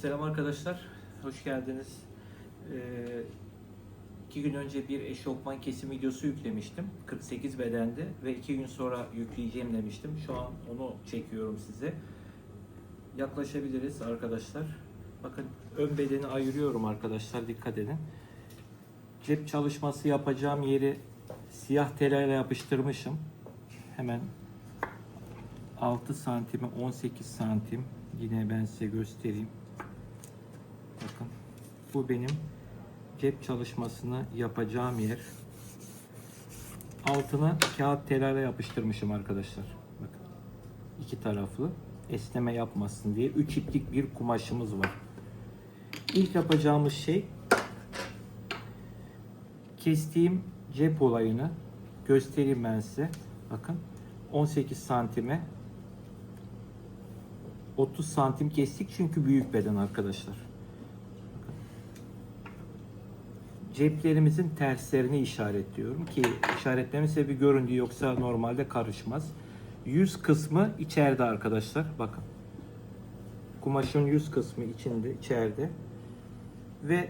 Selam arkadaşlar, hoş geldiniz. Ee, iki gün önce bir eşofman kesim videosu yüklemiştim. 48 bedende ve iki gün sonra yükleyeceğim demiştim. Şu an onu çekiyorum size. Yaklaşabiliriz arkadaşlar. Bakın ön bedeni ayırıyorum arkadaşlar, dikkat edin. Cep çalışması yapacağım yeri siyah telayla yapıştırmışım. Hemen 6 santime 18 santim yine ben size göstereyim. Bakın bu benim cep çalışmasını yapacağım yer. Altına kağıt telayla yapıştırmışım arkadaşlar. Bakın iki taraflı esneme yapmasın diye 3 iplik bir kumaşımız var. İlk yapacağımız şey kestiğim cep olayını göstereyim ben size. Bakın 18 santime 30 santim kestik çünkü büyük beden arkadaşlar. Bakın. Ceplerimizin terslerini işaretliyorum ki işaretlemin sebebi göründüğü yoksa normalde karışmaz. Yüz kısmı içeride arkadaşlar. Bakın. Kumaşın yüz kısmı içinde, içeride. Ve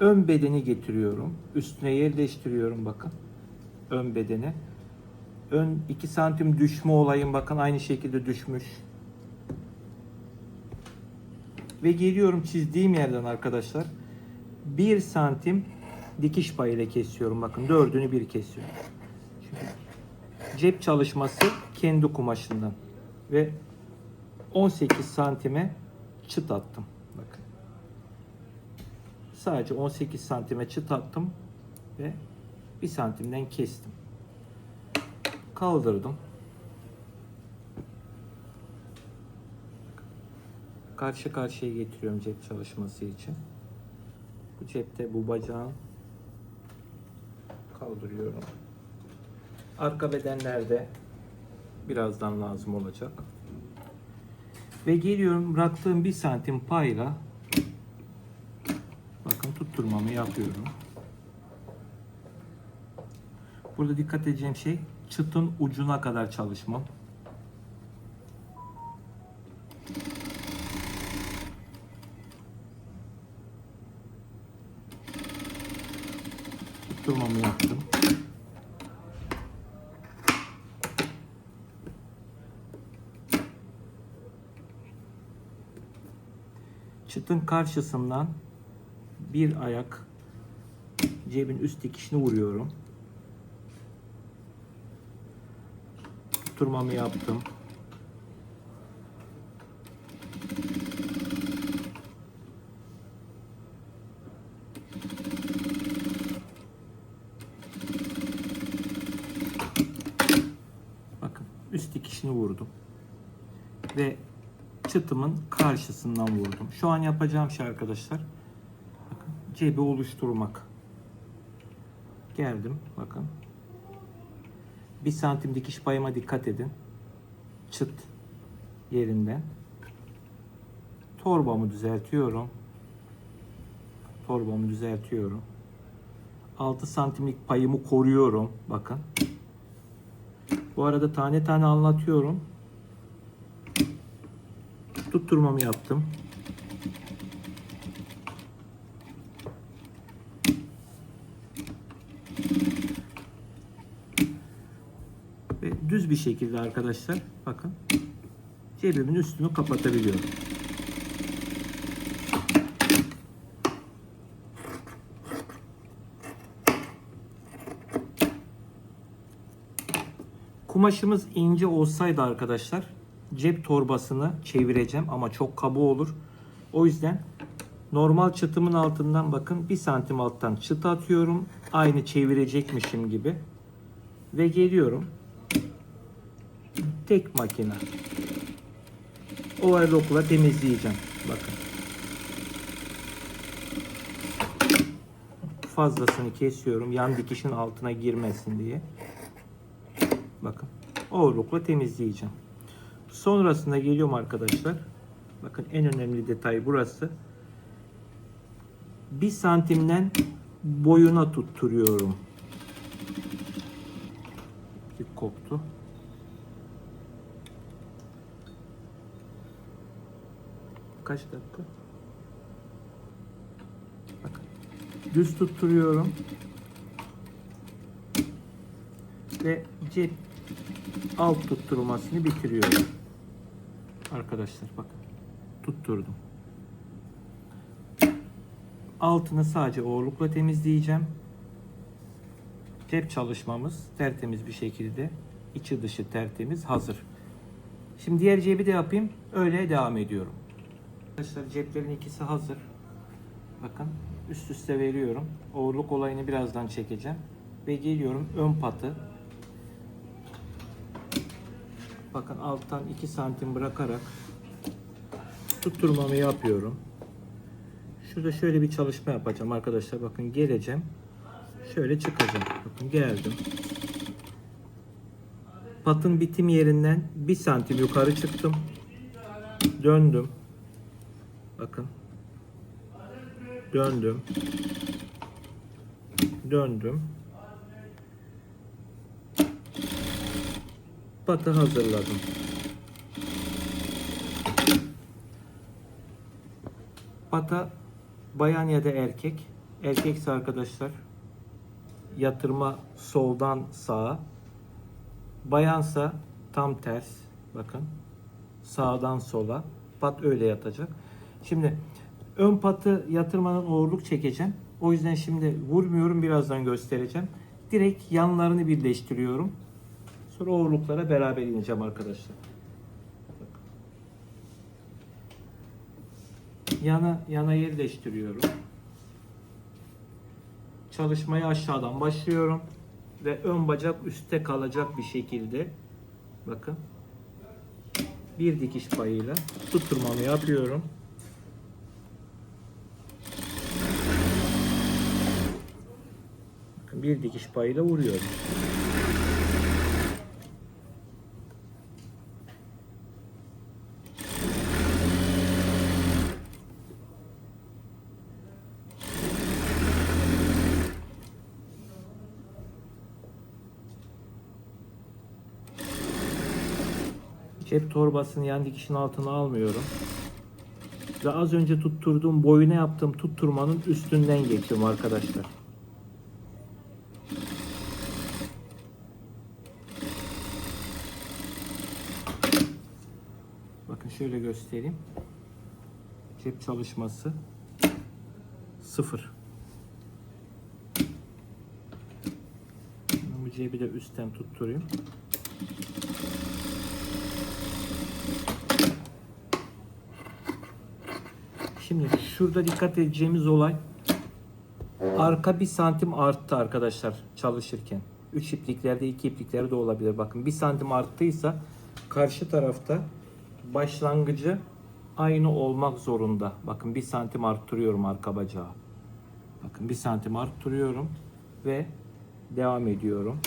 ön bedeni getiriyorum. Üstüne yerleştiriyorum bakın. Ön bedeni. Ön 2 santim düşme olayım bakın aynı şekilde düşmüş. Ve geliyorum çizdiğim yerden arkadaşlar. 1 santim dikiş payıyla kesiyorum. Bakın dördünü bir kesiyorum. Çünkü cep çalışması kendi kumaşından. Ve 18 santime çıt attım. Bakın. Sadece 18 santime çıt attım ve 1 santimden kestim. Kaldırdım. karşı karşıya getiriyorum cep çalışması için. Bu cepte bu bacağın kaldırıyorum. Arka bedenlerde birazdan lazım olacak. Ve geliyorum bıraktığım bir santim payla bakın tutturmamı yapıyorum. Burada dikkat edeceğim şey çıtın ucuna kadar çalışmam. tutturmamı yaptım. Çıtın karşısından bir ayak cebin üst dikişini vuruyorum. Tutturmamı yaptım. Bakın üst dikişini vurdum. Ve çıtımın karşısından vurdum. Şu an yapacağım şey arkadaşlar. Bakın cebi oluşturmak. Geldim bakın. Bir santim dikiş payıma dikkat edin. Çıt yerinden. Torbamı düzeltiyorum. Torbamı düzeltiyorum. 6 santimlik payımı koruyorum. Bakın. Bu arada tane tane anlatıyorum. Tutturmamı yaptım. Ve düz bir şekilde arkadaşlar bakın cebimin üstünü kapatabiliyorum. Kumaşımız ince olsaydı arkadaşlar cep torbasını çevireceğim ama çok kaba olur. O yüzden normal çıtımın altından bakın bir santim alttan çıt atıyorum. Aynı çevirecekmişim gibi. Ve geliyorum. Tek makine. Overlock'la temizleyeceğim. Bakın. Fazlasını kesiyorum. Yan dikişin altına girmesin diye. Bakın. Overlock'la temizleyeceğim. Sonrasında geliyorum arkadaşlar. Bakın en önemli detay burası. Bir santimden boyuna tutturuyorum. Bir koptu. Kaç dakika? Bakın. Düz tutturuyorum. Ve cep alt tutturmasını bitiriyorum. Arkadaşlar bakın. Tutturdum. Altını sadece oğlukla temizleyeceğim. Cep çalışmamız tertemiz bir şekilde içi dışı tertemiz hazır. Şimdi diğer cebi de yapayım. Öyle devam ediyorum. Arkadaşlar ceplerin ikisi hazır. Bakın üst üste veriyorum. Oğurluk olayını birazdan çekeceğim. Ve geliyorum ön patı. Bakın alttan 2 santim bırakarak tutturmamı yapıyorum. Şurada şöyle bir çalışma yapacağım arkadaşlar. Bakın geleceğim. Şöyle çıkacağım. Bakın geldim. Patın bitim yerinden 1 santim yukarı çıktım. Döndüm. Bakın. Döndüm. Döndüm. Patı hazırladım. Pata bayan ya da erkek. Erkekse arkadaşlar yatırma soldan sağa. Bayansa tam ters. Bakın. Sağdan sola. Pat öyle yatacak. Şimdi ön patı yatırmanın ağırlık çekeceğim. O yüzden şimdi vurmuyorum. Birazdan göstereceğim. Direkt yanlarını birleştiriyorum. Sonra ağırlıklara beraber ineceğim arkadaşlar. Yana yana yerleştiriyorum. Çalışmaya aşağıdan başlıyorum ve ön bacak üstte kalacak bir şekilde bakın bir dikiş payıyla tutturmamı yapıyorum. Bakın bir dikiş payıyla vuruyorum. Cep torbasını yan dikişin altına almıyorum. Ve az önce tutturduğum boyuna yaptığım tutturmanın üstünden geçiyorum arkadaşlar. Bakın şöyle göstereyim. Cep çalışması sıfır. Bu cebi de üstten tutturayım. Şimdi şurada dikkat edeceğimiz olay arka bir santim arttı arkadaşlar çalışırken. 3 ipliklerde 2 ipliklerde olabilir. Bakın bir santim arttıysa karşı tarafta başlangıcı aynı olmak zorunda. Bakın bir santim arttırıyorum arka bacağı. Bakın bir santim arttırıyorum ve devam ediyorum.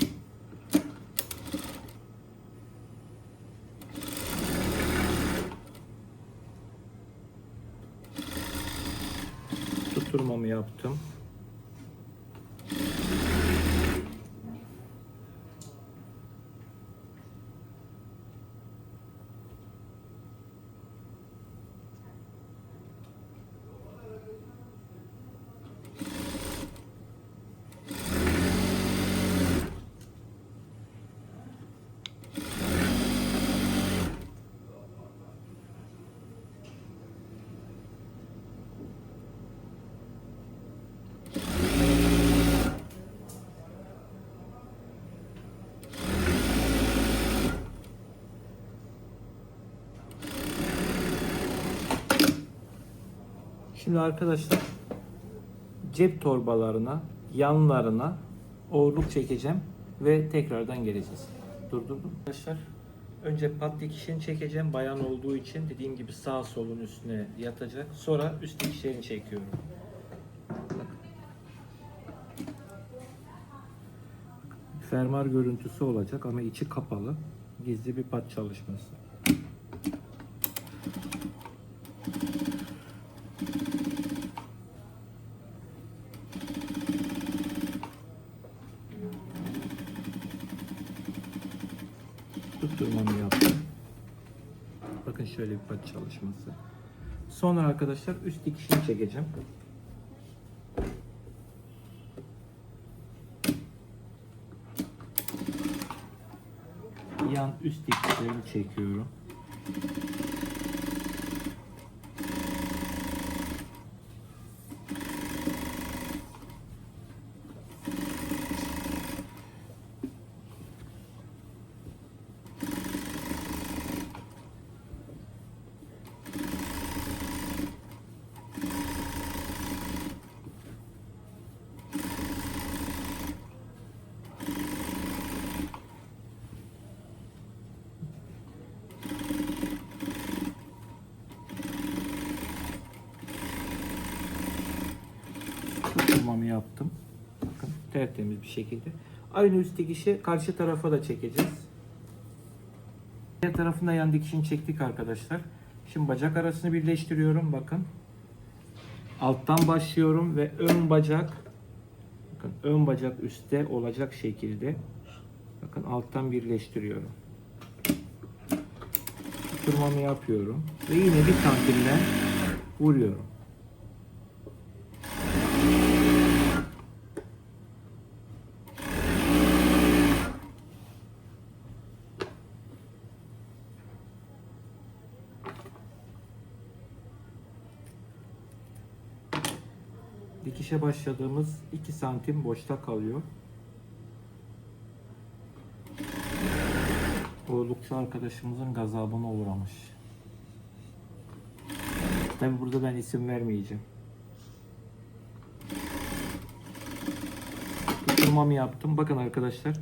tutturmamı yaptım. Şimdi arkadaşlar cep torbalarına, yanlarına ağırlık çekeceğim ve tekrardan geleceğiz. Durdurdum. Arkadaşlar önce pat dikişini çekeceğim. Bayan olduğu için dediğim gibi sağ solun üstüne yatacak. Sonra üst dikişlerini çekiyorum. Fermuar görüntüsü olacak ama içi kapalı. Gizli bir pat çalışması. paç çalışması. Sonra arkadaşlar üst dikişini çekeceğim. Yan üst dikişlerini çekiyorum. Yaptım. Bakın tertemiz bir şekilde. Aynı üst dikişi karşı tarafa da çekeceğiz. Diğer tarafında yan dikişini çektik arkadaşlar. Şimdi bacak arasını birleştiriyorum. Bakın. Alttan başlıyorum ve ön bacak bakın ön bacak üstte olacak şekilde bakın alttan birleştiriyorum. Tutturmamı yapıyorum ve yine bir santimden vuruyorum. Dikişe başladığımız 2 santim boşta kalıyor. Oğlukçu arkadaşımızın gazabına uğramış. Tabi burada ben isim vermeyeceğim. Tutturmamı yaptım. Bakın arkadaşlar.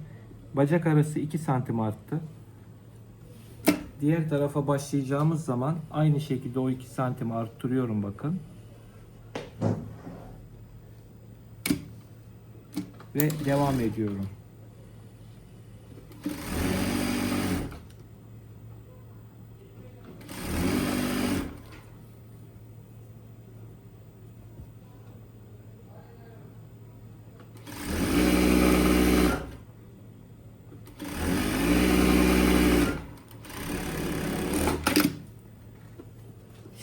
Bacak arası 2 santim arttı. Diğer tarafa başlayacağımız zaman aynı şekilde o 2 santim arttırıyorum bakın. Ve devam ediyorum.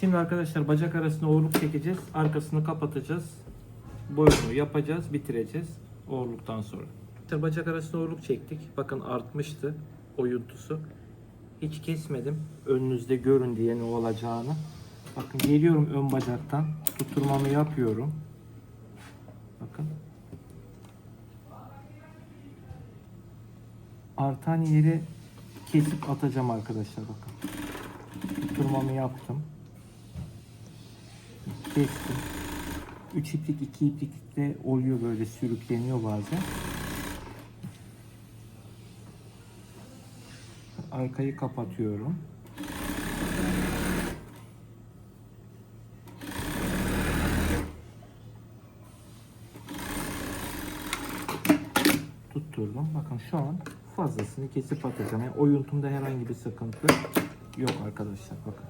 Şimdi arkadaşlar bacak arasına oğurluk çekeceğiz. Arkasını kapatacağız. Boyunu yapacağız, bitireceğiz oğurluktan sonra. İşte bacak arasına oğurluk çektik. Bakın artmıştı oyuntusu. Hiç kesmedim. Önünüzde görün diye ne olacağını. Bakın geliyorum ön bacaktan. Tutturmamı yapıyorum. Bakın. Artan yeri kesip atacağım arkadaşlar bakın. Tutturmamı yaptım. Kestim. 3 iplik 2 iplik de oluyor böyle sürükleniyor bazen. Arkayı kapatıyorum. Tutturdum. Bakın şu an fazlasını kesip atacağım. Yani oyuntumda herhangi bir sıkıntı yok arkadaşlar. Bakın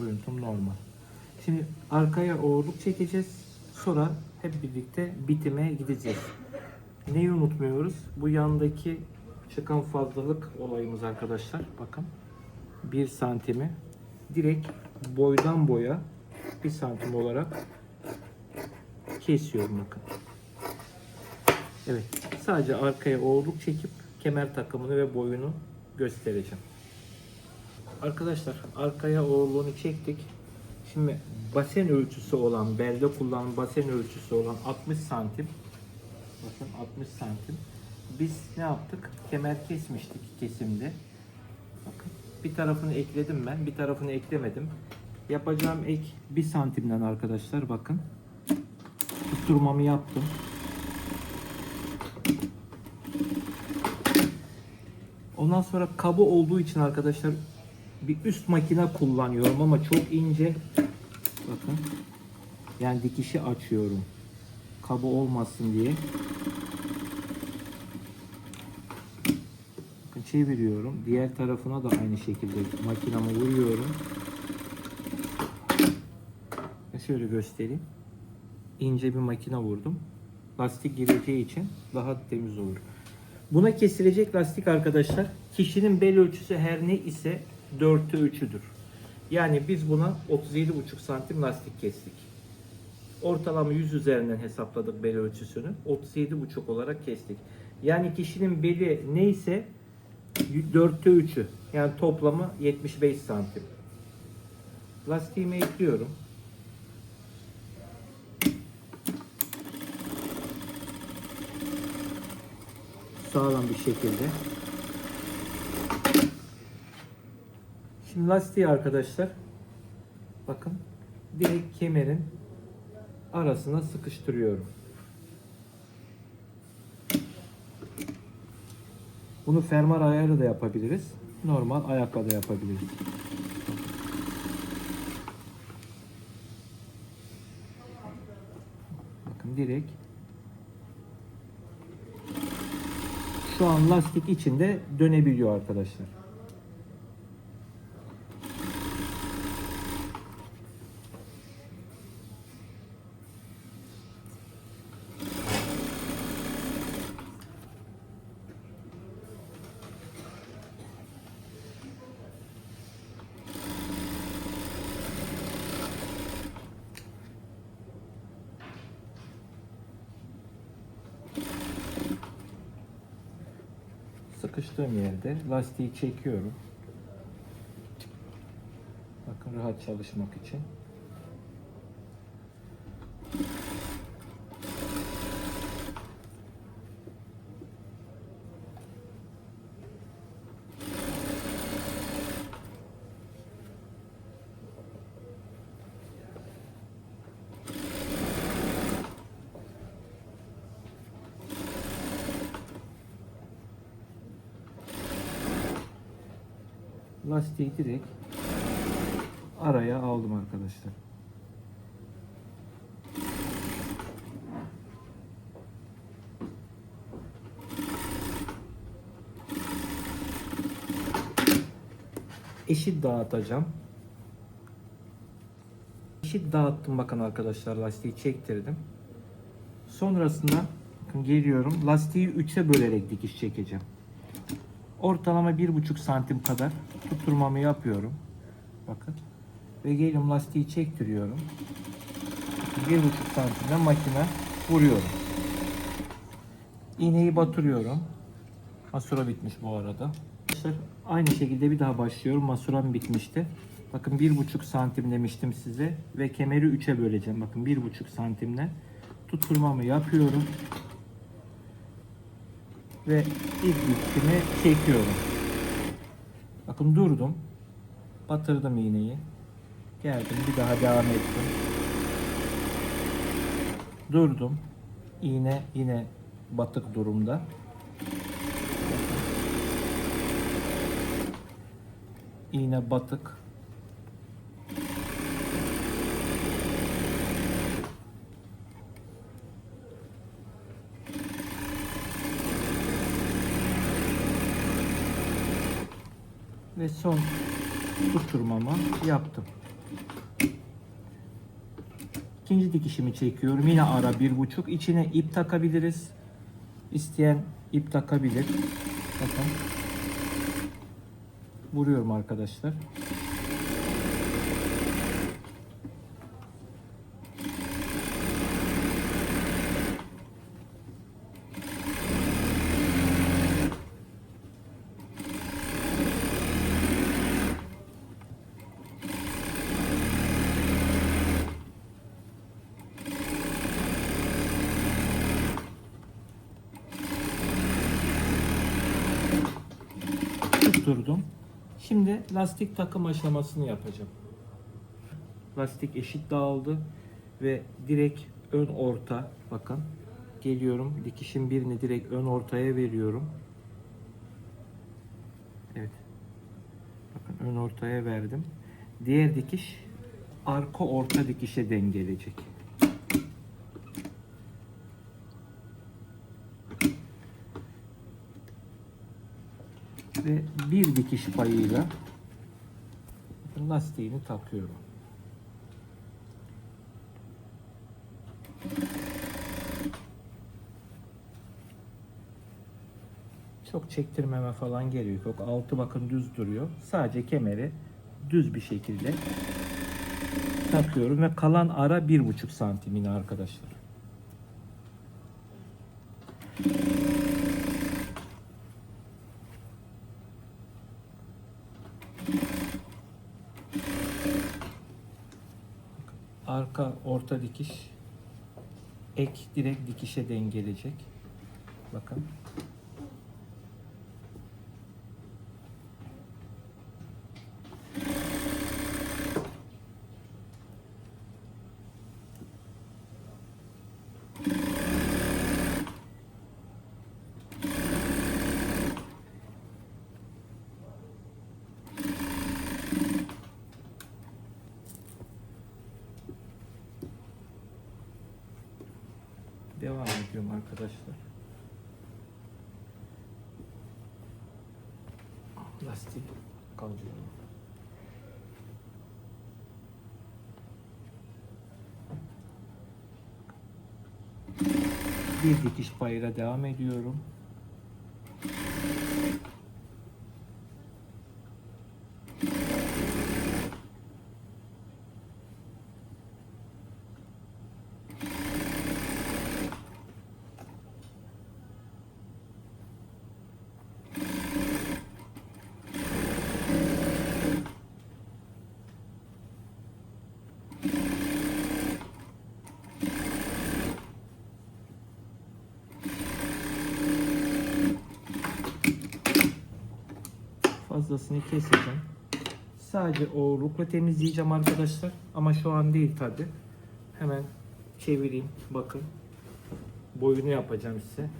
oyuntum normal. Şimdi arkaya oğurluk çekeceğiz. Sonra hep birlikte bitime gideceğiz. Neyi unutmuyoruz? Bu yandaki çıkan fazlalık olayımız arkadaşlar. Bakın. 1 santimi direkt boydan boya 1 santim olarak kesiyorum bakın. Evet. Sadece arkaya oğurluk çekip kemer takımını ve boyunu göstereceğim. Arkadaşlar arkaya oğurluğunu çektik. Şimdi basen ölçüsü olan, belde kullanılan basen ölçüsü olan 60 santim. Bakın 60 santim. Biz ne yaptık? Kemer kesmiştik kesimde. Bakın bir tarafını ekledim ben, bir tarafını eklemedim. Yapacağım ek 1 santimden arkadaşlar bakın. Tutturmamı yaptım. Ondan sonra kabı olduğu için arkadaşlar bir üst makine kullanıyorum ama çok ince. Bakın. Yani dikişi açıyorum. Kabı olmasın diye. Bakın çeviriyorum. Diğer tarafına da aynı şekilde makinamı vuruyorum. Şöyle göstereyim. İnce bir makine vurdum. Lastik gireceği için daha temiz olur. Buna kesilecek lastik arkadaşlar kişinin bel ölçüsü her ne ise 4'te 3'üdür. Yani biz buna 37,5 santim lastik kestik. Ortalama 100 üzerinden hesapladık bel ölçüsünü. 37,5 olarak kestik. Yani kişinin beli neyse Dörtte üçü. Yani toplamı 75 santim. Lastiğimi ekliyorum. Sağlam bir şekilde. Şimdi lastiği arkadaşlar bakın direkt kemerin arasına sıkıştırıyorum. Bunu fermuar ayarı da yapabiliriz. Normal ayakla da yapabiliriz. Bakın direkt şu an lastik içinde dönebiliyor arkadaşlar. Sıkıştığım yerde lastiği çekiyorum. Bakın rahat çalışmak için. Lastiği direkt araya aldım arkadaşlar. Eşit dağıtacağım. Eşit dağıttım bakın arkadaşlar lastiği çektirdim. Sonrasında geliyorum lastiği 3'e bölerek dikiş çekeceğim. Ortalama bir buçuk santim kadar tutturmamı yapıyorum. Bakın. Ve geliyorum lastiği çektiriyorum. Bir buçuk santimden makine vuruyorum. İğneyi batırıyorum. Masura bitmiş bu arada. Aynı şekilde bir daha başlıyorum. Masuram bitmişti. Bakın bir buçuk santim demiştim size ve kemeri 3'e böleceğim. Bakın bir buçuk santimden tutturmamı yapıyorum ve ilk dikimi çekiyorum. Bakın durdum. Batırdım iğneyi. Geldim bir daha devam ettim. Durdum. İğne yine batık durumda. İğne batık. Ve son tutturmamı yaptım. İkinci dikişimi çekiyorum. Yine ara bir buçuk. İçine ip takabiliriz. İsteyen ip takabilir. Bakın. Vuruyorum arkadaşlar. tutturdum. Şimdi lastik takım aşamasını yapacağım. Lastik eşit dağıldı ve direkt ön orta bakın geliyorum dikişin birini direkt ön ortaya veriyorum. Evet. Bakın ön ortaya verdim. Diğer dikiş arka orta dikişe dengelecek. Ve bir dikiş payıyla lastiğini takıyorum. Çok çektirmeme falan gerek yok. Altı bakın düz duruyor. Sadece kemeri düz bir şekilde takıyorum ve kalan ara bir buçuk santim yine arkadaşlar. arka orta dikiş ek direkt dikişe dengelecek. Bakın. Devam ediyorum arkadaşlar. Lastik kaldırıyorum. Bir dikiş payıyla devam ediyorum. Fazlasını keseceğim. Sadece oğurlukla temizleyeceğim arkadaşlar. Ama şu an değil tabi. Hemen çevireyim. Bakın. Boyunu yapacağım size.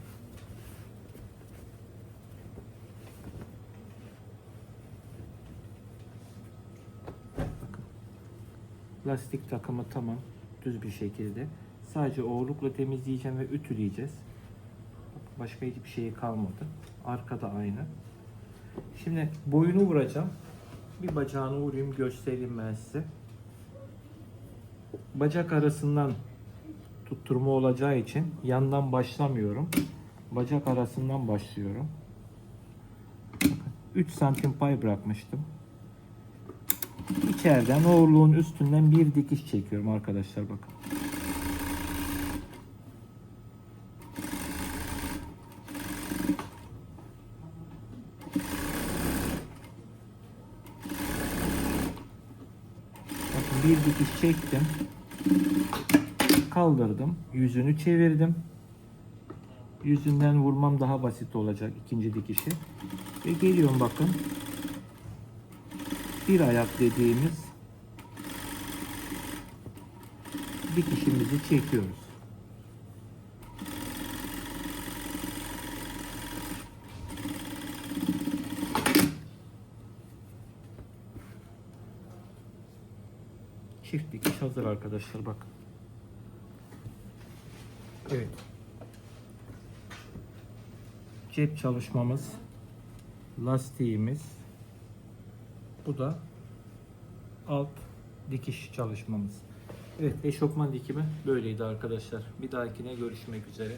Bakın. Lastik takımı tamam. Düz bir şekilde. Sadece oğurlukla temizleyeceğim ve ütüleyeceğiz. Başka hiçbir şey kalmadı. Arkada aynı. Şimdi boyunu vuracağım. Bir bacağını vurayım göstereyim ben size. Bacak arasından tutturma olacağı için yandan başlamıyorum. Bacak arasından başlıyorum. 3 santim pay bırakmıştım. İçeriden oğurluğun üstünden bir dikiş çekiyorum arkadaşlar bakın bir dikiş çektim. Kaldırdım. Yüzünü çevirdim. Yüzünden vurmam daha basit olacak ikinci dikişi. Ve geliyorum bakın. Bir ayak dediğimiz dikişimizi çekiyoruz. Hazır arkadaşlar bakın. Evet. Cep çalışmamız, lastiğimiz, bu da alt dikiş çalışmamız. Evet eşofman dikimi böyleydi arkadaşlar. Bir dahakine görüşmek üzere.